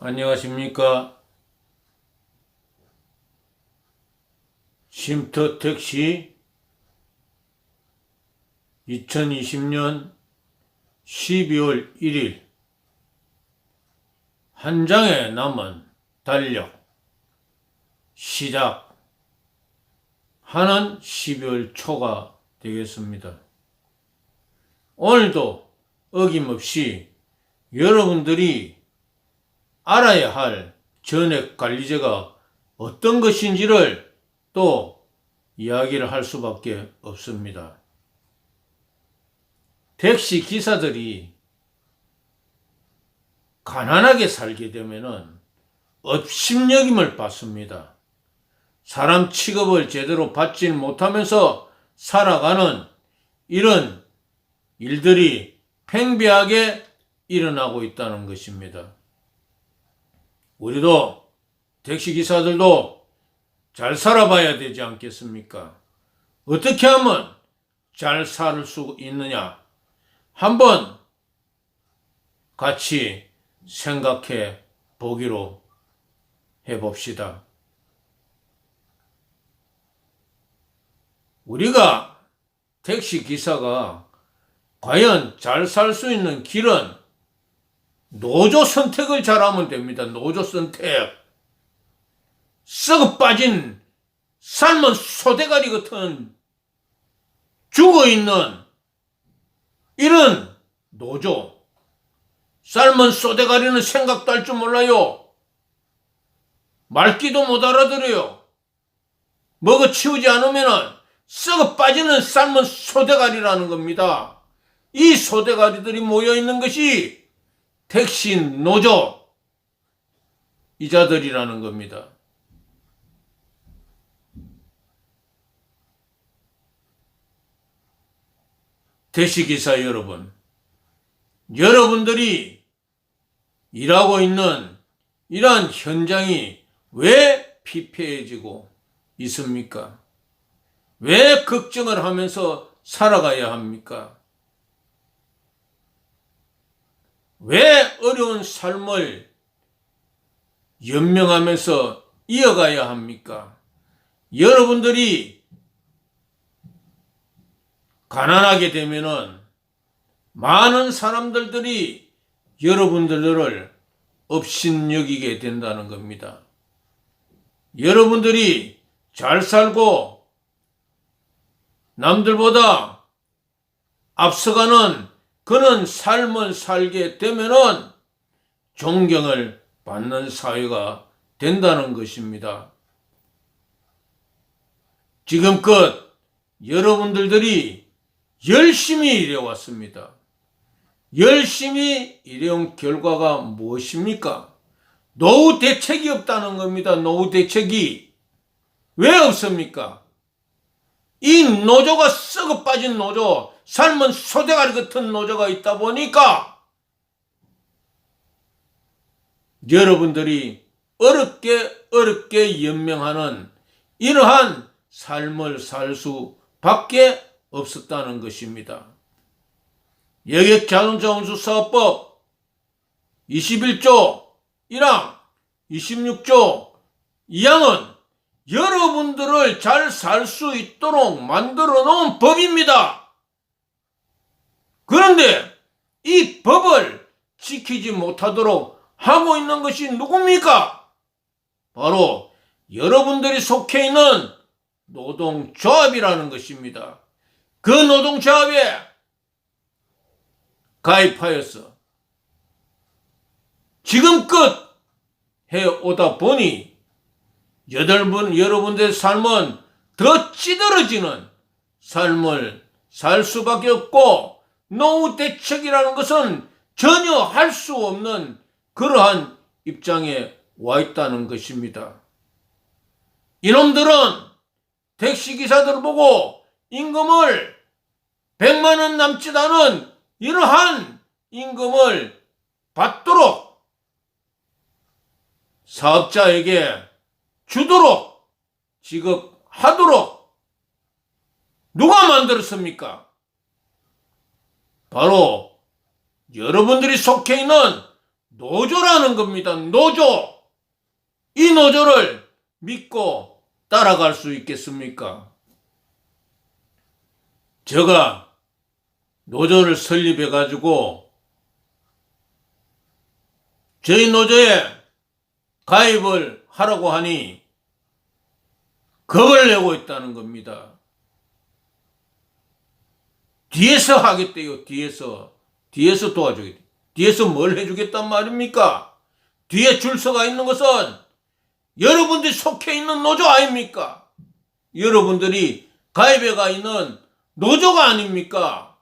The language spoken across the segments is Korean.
안녕하십니까. 쉼터 택시 2020년 12월 1일 한 장에 남은 달력 시작 하는 12월 초가 되겠습니다. 오늘도 어김없이 여러분들이 알아야 할 전액 관리제가 어떤 것인지를 또 이야기를 할 수밖에 없습니다. 택시 기사들이 가난하게 살게 되면은 업심여김을 받습니다. 사람 취급을 제대로 받지 못하면서 살아가는 이런 일들이 팽배하게 일어나고 있다는 것입니다. 우리도 택시기사들도 잘 살아봐야 되지 않겠습니까? 어떻게 하면 잘 살 수 있느냐? 한번 같이 생각해 보기로 해봅시다. 우리가 택시기사가 과연 잘 살 수 있는 길은 노조 선택을 잘하면 됩니다. 노조 선택. 썩어 빠진 삶은 소대가리 같은 죽어 있는 이런 노조. 삶은 소대가리는 생각도 할 줄 몰라요. 말귀도 못 알아들어요. 먹어 치우지 않으면은 썩어 빠지는 삶은 소대가리라는 겁니다. 이 소대가리들이 모여 있는 것이 택시 노조 이자들이라는 겁니다. 택시기사 여러분, 여러분들이 일하고 있는 이러한 현장이 왜 피폐해지고 있습니까? 왜 걱정을 하면서 살아가야 합니까? 왜 어려운 삶을 연명하면서 이어가야 합니까? 여러분들이 가난하게 되면은 많은 사람들들이 여러분들을 업신여기게 된다는 겁니다. 여러분들이 잘 살고 남들보다 앞서가는 그런 삶을 살게 되면은 존경을 받는 사회가 된다는 것입니다. 지금껏 여러분들이 열심히 일해왔습니다. 열심히 일해온 결과가 무엇입니까? 노후 대책이 없다는 겁니다. 노후 대책이. 왜 없습니까? 이 노조가 썩어 빠진 노조, 삶은 소대가리 같은 노조가 있다 보니까 여러분들이 어렵게 어렵게 연명하는 이러한 삶을 살 수밖에 없었다는 것입니다. 여객 자동차 운수 사업법 21조 1항 26조 2항은 여러분들을 잘 살 수 있도록 만들어 놓은 법입니다. 그런데 이 법을 지키지 못하도록 하고 있는 것이 누굽니까? 바로 여러분들이 속해 있는 노동조합이라는 것입니다. 그 노동조합에 가입하였어. 지금껏 해오다 보니 여덟분 여러분들의 삶은 더 찌들어지는 삶을 살 수밖에 없고 노후 대책이라는 것은 전혀 할 수 없는 그러한 입장에 와 있다는 것입니다. 이놈들은 택시기사들을 보고 임금을 100만 원 남짓 않은 이러한 임금을 받도록 사업자에게 주도록 지급하도록 누가 만들었습니까? 바로 여러분들이 속해 있는 노조라는 겁니다. 노조. 이 노조를 믿고 따라갈 수 있겠습니까? 제가 노조를 설립해 가지고 저희 노조에 가입을 하라고 하니 겁을 내고 있다는 겁니다. 뒤에서 하겠대요, 뒤에서. 뒤에서 도와주겠대. 뒤에서 뭘 해주겠단 말입니까? 뒤에 줄 서가 있는 것은 여러분들이 속해 있는 노조 아닙니까? 여러분들이 가입해 가 있는 노조가 아닙니까?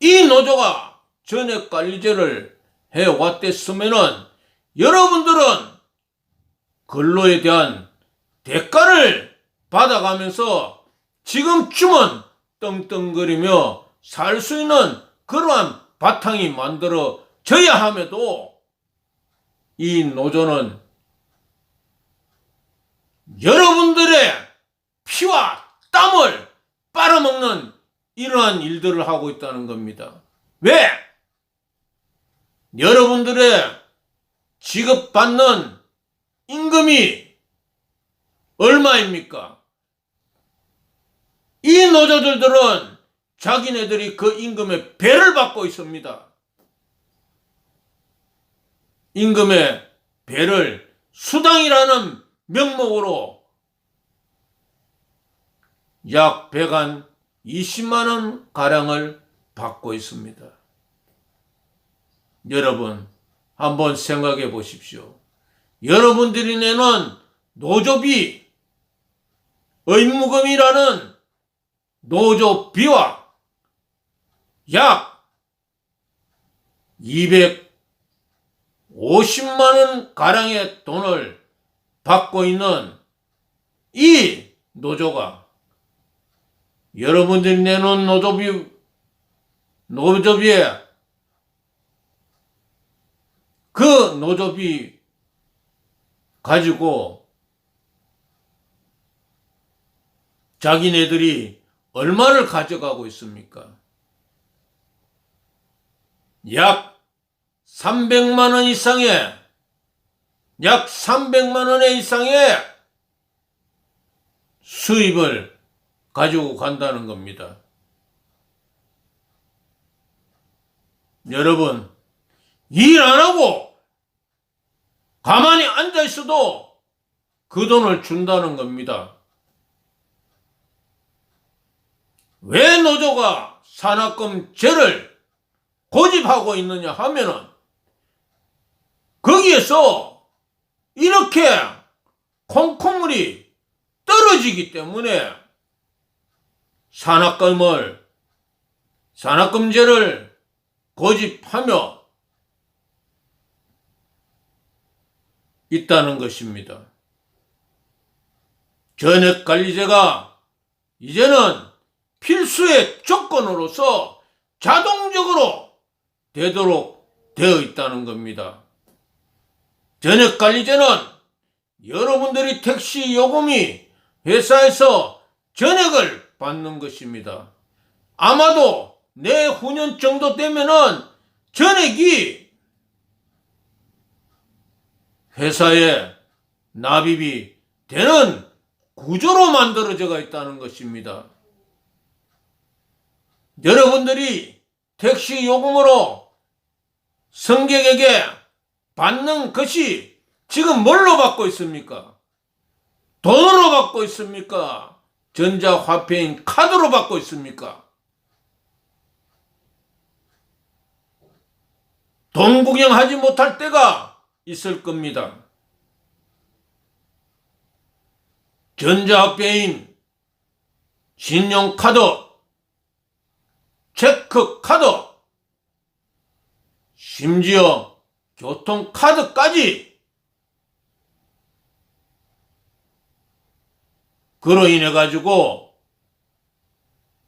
이 노조가 전액 관리제를 해왔댔으면은 여러분들은 근로에 대한 대가를 받아가면서 지금쯤은 떵떵거리며 살 수 있는 그러한 바탕이 만들어져야 함에도 이 노조는 여러분들의 피와 땀을 빨아먹는 이러한 일들을 하고 있다는 겁니다. 왜? 여러분들의 지급받는 임금이 얼마입니까? 이 노조들들은 자기네들이 그 임금의 배를 받고 있습니다. 임금의 배를 수당이라는 명목으로 약 배간 20만 원 가량을 받고 있습니다. 여러분 한번 생각해 보십시오. 여러분들이 내는 노조비 의무금이라는 노조 비와 약 250만 원 가량의 돈을 받고 있는 이 노조가 여러분들이 내놓은 노조비 노조비에 그 노조비 가지고 자기네들이 얼마를 가져가고 있습니까? 약 300만 원 이상의 약 300만 원의 이상의 수입을 가지고 간다는 겁니다. 여러분, 일 안 하고 가만히 앉아 있어도 그 돈을 준다는 겁니다. 왜 노조가 산학금제를 고집하고 있느냐 하면은 거기에서 이렇게 콩콩물이 떨어지기 때문에 산학금을 산학금제를 고집하며 있다는 것입니다. 전액 관리제가 이제는 필수의 조건으로서 자동적으로 되도록 되어 있다는 겁니다. 전액 관리제는 여러분들이 택시 요금이 회사에서 전액을 받는 것입니다. 아마도 내후년 정도 되면은 전액이 회사에 납입이 되는 구조로 만들어져 있다는 것입니다. 여러분들이 택시 요금으로 승객에게 받는 것이 지금 뭘로 받고 있습니까? 돈으로 받고 있습니까? 전자화폐인 카드로 받고 있습니까? 돈 구경하지 못할 때가 있을 겁니다. 전자화폐인 신용카드, 체크 카드, 심지어 교통 카드까지 그로 인해 가지고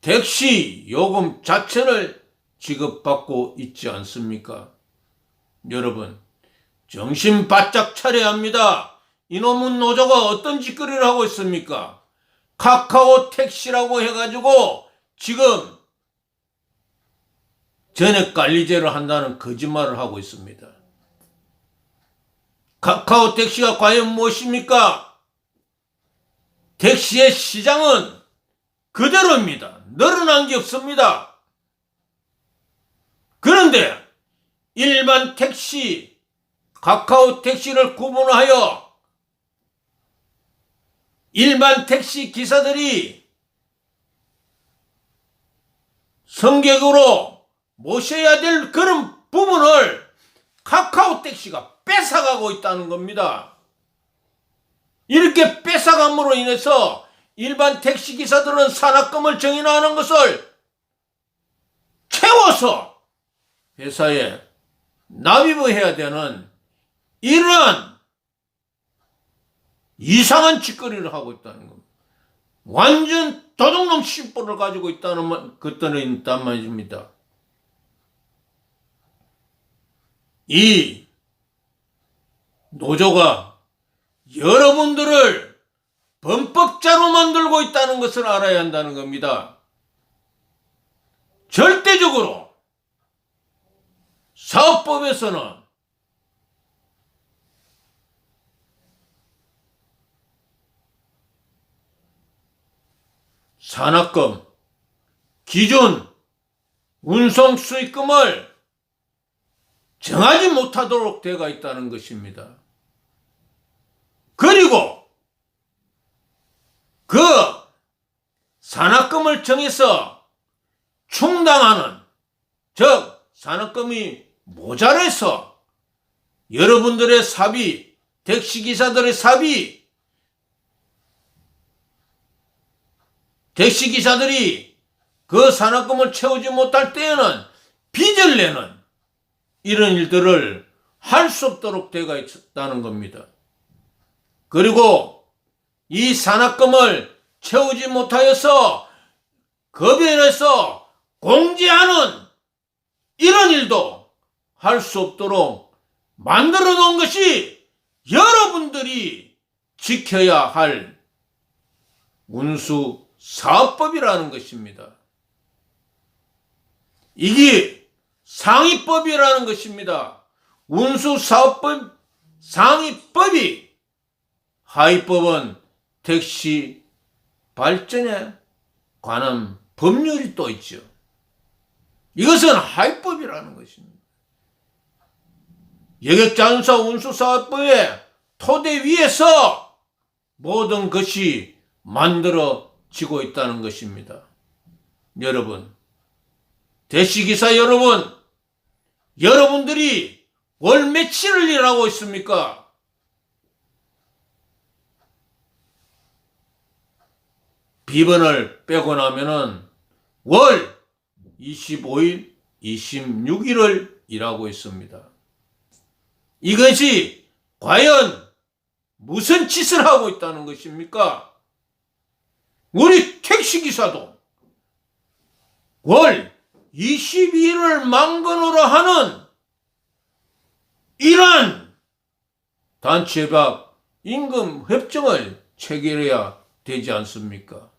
택시 요금 자체를 지급받고 있지 않습니까? 여러분, 정신 바짝 차려야 합니다. 이놈의 노조가 어떤 짓거리를 하고 있습니까? 카카오 택시라고 해가지고 지금 전액 관리제를 한다는 거짓말을 하고 있습니다. 카카오 택시가 과연 무엇입니까? 택시의 시장은 그대로입니다. 늘어난 게 없습니다. 그런데 일반 택시, 카카오 택시를 구분하여 일반 택시 기사들이 성격으로 모셔야 될 그런 부분을 카카오 택시가 뺏어가고 있다는 겁니다. 이렇게 뺏어감으로 인해서 일반 택시 기사들은 산악금을 정인하는 것을 채워서 회사에 납입을 해야 되는 이러한 이상한 짓거리를 하고 있다는 겁니다. 완전 도둑놈 심보를 가지고 있다는 말- 것들은 있단 말입니다. 이 노조가 여러분들을 범법자로 만들고 있다는 것을 알아야 한다는 겁니다. 절대적으로 사업법에서는 산악금, 기준, 운송 수익금을 정하지 못하도록 되어 있다는 것입니다. 그리고 그 산악금을 정해서 충당하는 즉 산악금이 모자라서 여러분들의 사비, 택시기사들의 사비, 택시기사들이 그 산악금을 채우지 못할 때에는 빚을 내는 이런 일들을 할 수 없도록 되어 있다는 겁니다. 그리고 이 산악금을 채우지 못하여서 급여해서 공제하는 이런 일도 할 수 없도록 만들어 놓은 것이 여러분들이 지켜야 할 운수 사업법이라는 것입니다. 이게 상위법이라는 것입니다. 운수 사업법 상위법이 하위법은 택시 발전에 관한 법률이 또 있죠. 이것은 하위법이라는 것입니다. 여객자운사 운수사업법의 토대 위에서 모든 것이 만들어지고 있다는 것입니다. 여러분, 대시기사 여러분, 여러분들이 월 며칠을 일하고 있습니까? 비번을 빼고 나면은 월 25일, 26일을 일하고 있습니다. 이것이 과연 무슨 짓을 하고 있다는 것입니까? 우리 택시기사도 월 22일을 망건으로 하는 이러한 단체박 임금 협정을 체결해야 되지 않습니까?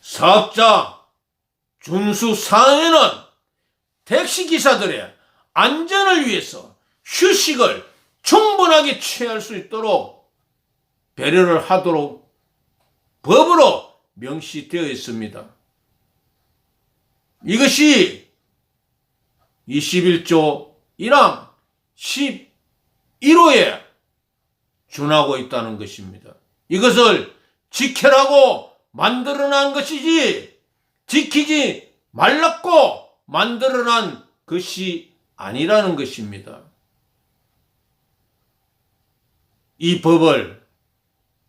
사업자 준수 사항에는 택시기사들의 안전을 위해서 휴식을 충분하게 취할 수 있도록 배려를 하도록 법으로 명시되어 있습니다. 이것이 21조 1항 11호에 준하고 있다는 것입니다. 이것을 지켜라고 만들어난 것이지 지키지 말랐고 만들어난 것이 아니라는 것입니다. 이 법을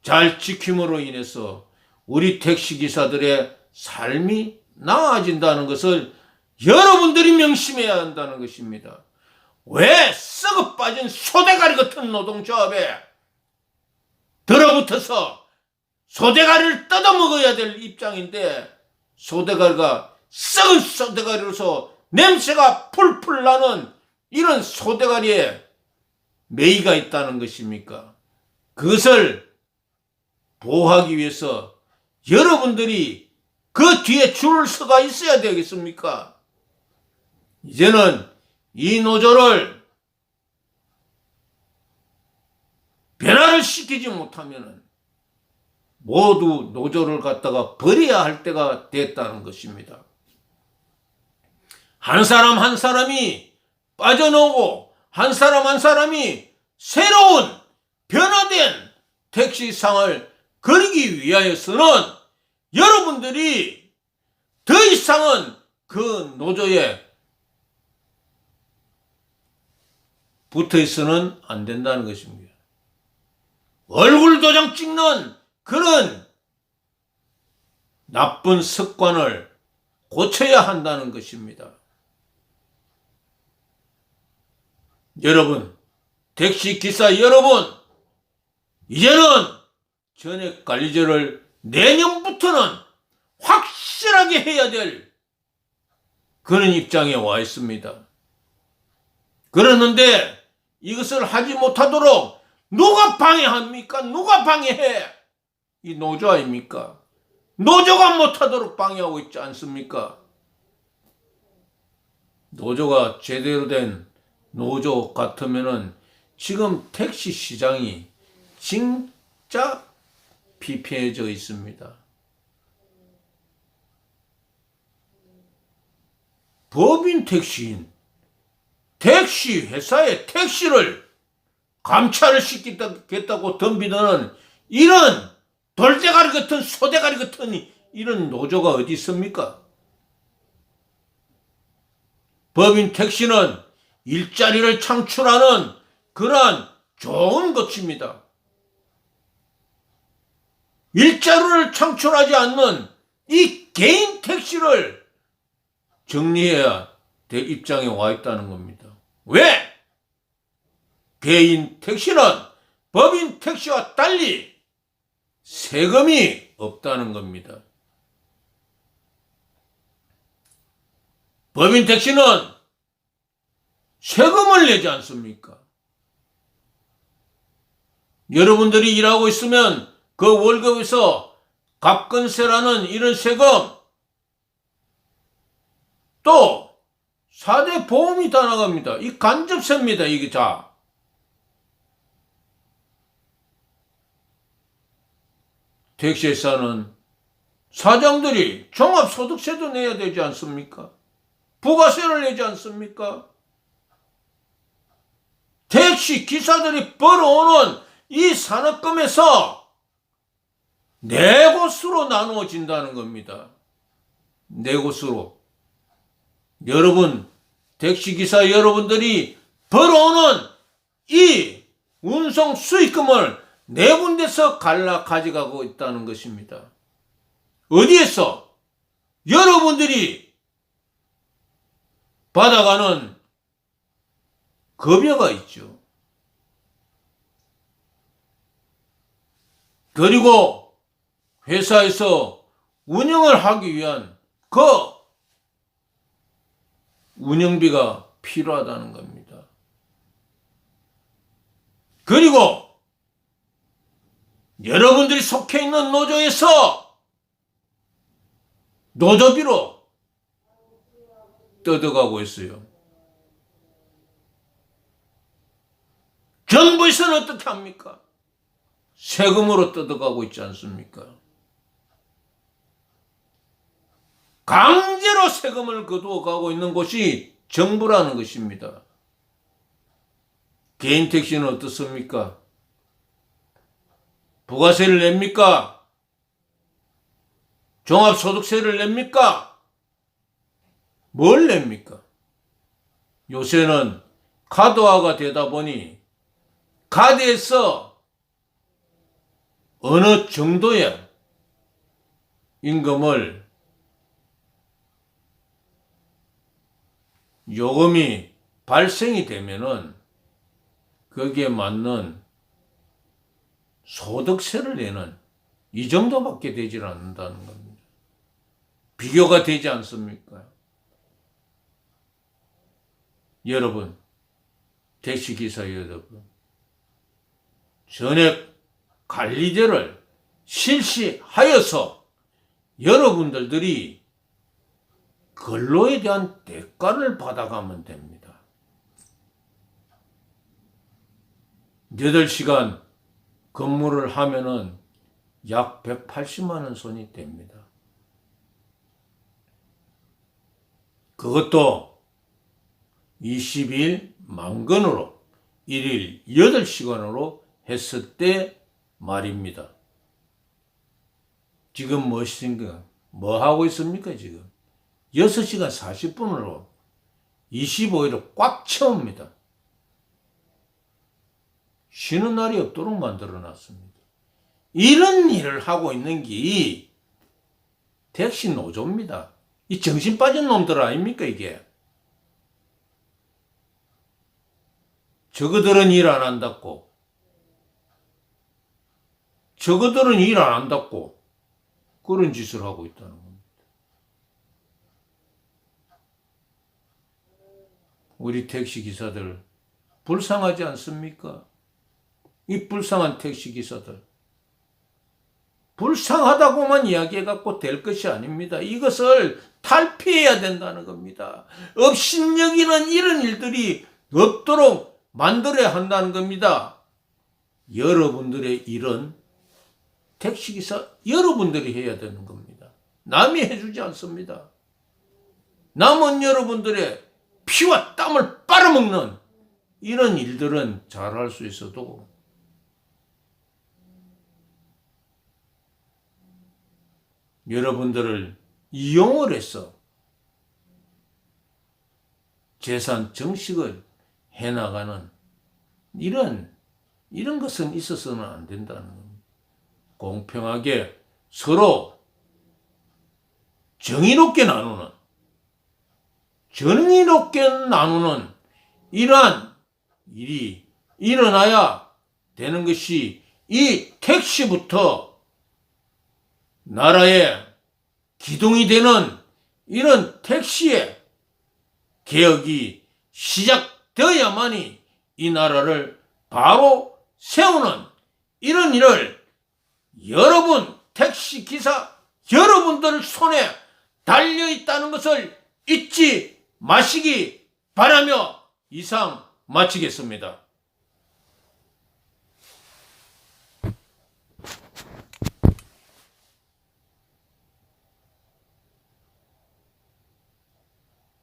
잘 지킴으로 인해서 우리 택시기사들의 삶이 나아진다는 것을 여러분들이 명심해야 한다는 것입니다. 왜 썩어 빠진 소대가리 같은 노동조합에 들어붙어서 소대가리를 뜯어먹어야 될 입장인데 소대가리가 썩은 소대가리로서 냄새가 풀풀 나는 이런 소대가리에 매이가 있다는 것입니까? 그것을 보호하기 위해서 여러분들이 그 뒤에 줄을 서가 있어야 되겠습니까? 이제는 이 노조를 변화를 시키지 못하면 모두 노조를 갖다가 버려야 할 때가 됐다는 것입니다. 한 사람 한 사람이 빠져나오고 한 사람 한 사람이 새로운 변화된 택시상을 그리기 위하여서는 여러분들이 더 이상은 그 노조에 붙어 있어는 안 된다는 것입니다. 얼굴 도장 찍는 그런 나쁜 습관을 고쳐야 한다는 것입니다. 여러분, 택시 기사 여러분, 이제는 전액 관리제를 내년부터는 확실하게 해야 될 그런 입장에 와 있습니다. 그러는데 이것을 하지 못하도록 누가 방해합니까? 누가 방해해? 이 노조 아닙니까? 노조가 못하도록 방해하고 있지 않습니까? 노조가 제대로 된 노조 같으면은 지금 택시 시장이 진짜 피폐해져 있습니다. 법인 택시인 택시 회사의 택시를 감찰을 시키겠다고 덤비는 이런 돌대가리 같은 소대가리 같은 이런 노조가 어디 있습니까? 법인 택시는 일자리를 창출하는 그러한 좋은 것입니다. 일자리를 창출하지 않는 이 개인 택시를 정리해야 될 입장에 와 있다는 겁니다. 왜? 개인 택시는 법인 택시와 달리 세금이 없다는 겁니다. 법인 택시는 세금을 내지 않습니까? 여러분들이 일하고 있으면 그 월급에서 갑근세라는 이런 세금 또 4대 보험이 다 나갑니다. 이 간접세입니다. 이게 자. 택시회사는 사장들이 종합소득세도 내야 되지 않습니까? 부가세를 내지 않습니까? 택시 기사들이 벌어오는 이 산업금에서 네 곳으로 나누어진다는 겁니다. 네 곳으로. 여러분, 택시기사 여러분들이 벌어오는 이 운송 수익금을 네 군데서 갈라 가져가고 있다는 것입니다. 어디에서? 여러분들이 받아가는 급여가 있죠. 그리고 회사에서 운영을 하기 위한 그 운영비가 필요하다는 겁니다. 그리고 여러분들이 속해 있는 노조에서 노조비로 뜯어가고 있어요. 정부에서는 어떻게 합니까? 세금으로 뜯어가고 있지 않습니까? 강제로 세금을 거두어 가고 있는 곳이 정부라는 것입니다. 개인 택시는 어떻습니까? 부가세를 냅니까? 종합소득세를 냅니까? 뭘 냅니까? 요새는 카드화가 되다 보니 카드에서 어느 정도의 임금을 요금이 발생이 되면은 거기에 맞는 소득세를 내는 이 정도밖에 되질 않는다는 겁니다. 비교가 되지 않습니까? 여러분, 택시기사 여러분, 전액 관리제를 실시하여서 여러분들들이 근로에 대한 대가를 받아가면 됩니다. 8시간 근무를 하면은 약 180만 원 손이 됩니다. 그것도 20일 만건으로 1일 8시간으로 했을 때 말입니다. 지금 무엇인가? 뭐 하고 있습니까, 지금? 6시간 40분으로 25일을 꽉 채웁니다. 쉬는 날이 없도록 만들어 놨습니다. 이런 일을 하고 있는 게이 택시 노조입니다. 이 정신 빠진 놈들 아닙니까, 이게? 저거들은 일 안 한다고. 저거들은 일 안 한다고. 그런 짓을 하고 있다는 겁니다. 우리 택시 기사들 불쌍하지 않습니까? 이 불쌍한 택시 기사들. 불쌍하다고만 이야기해갖고 될 것이 아닙니다. 이것을 탈피해야 된다는 겁니다. 업신여기는 이런 일들이 없도록 만들어야 한다는 겁니다. 여러분들의 일은 택시기사 여러분들이 해야 되는 겁니다. 남이 해주지 않습니다. 남은 여러분들의 피와 땀을 빨아먹는 이런 일들은 잘할 수 있어도 여러분들을 이용을 해서 재산 정식을 해나가는 이런 이런 것은 있어서는 안 된다는. 공평하게 서로 정의롭게 나누는 정의롭게 나누는 이러한 일이 일어나야 되는 것이 이 택시부터 나라의 기둥이 되는 이런 택시의 개혁이 시작되어야만이 이 나라를 바로 세우는 이런 일을 여러분 택시 기사 여러분들 손에 달려 있다는 것을 잊지 마시기 바라며 이상 마치겠습니다.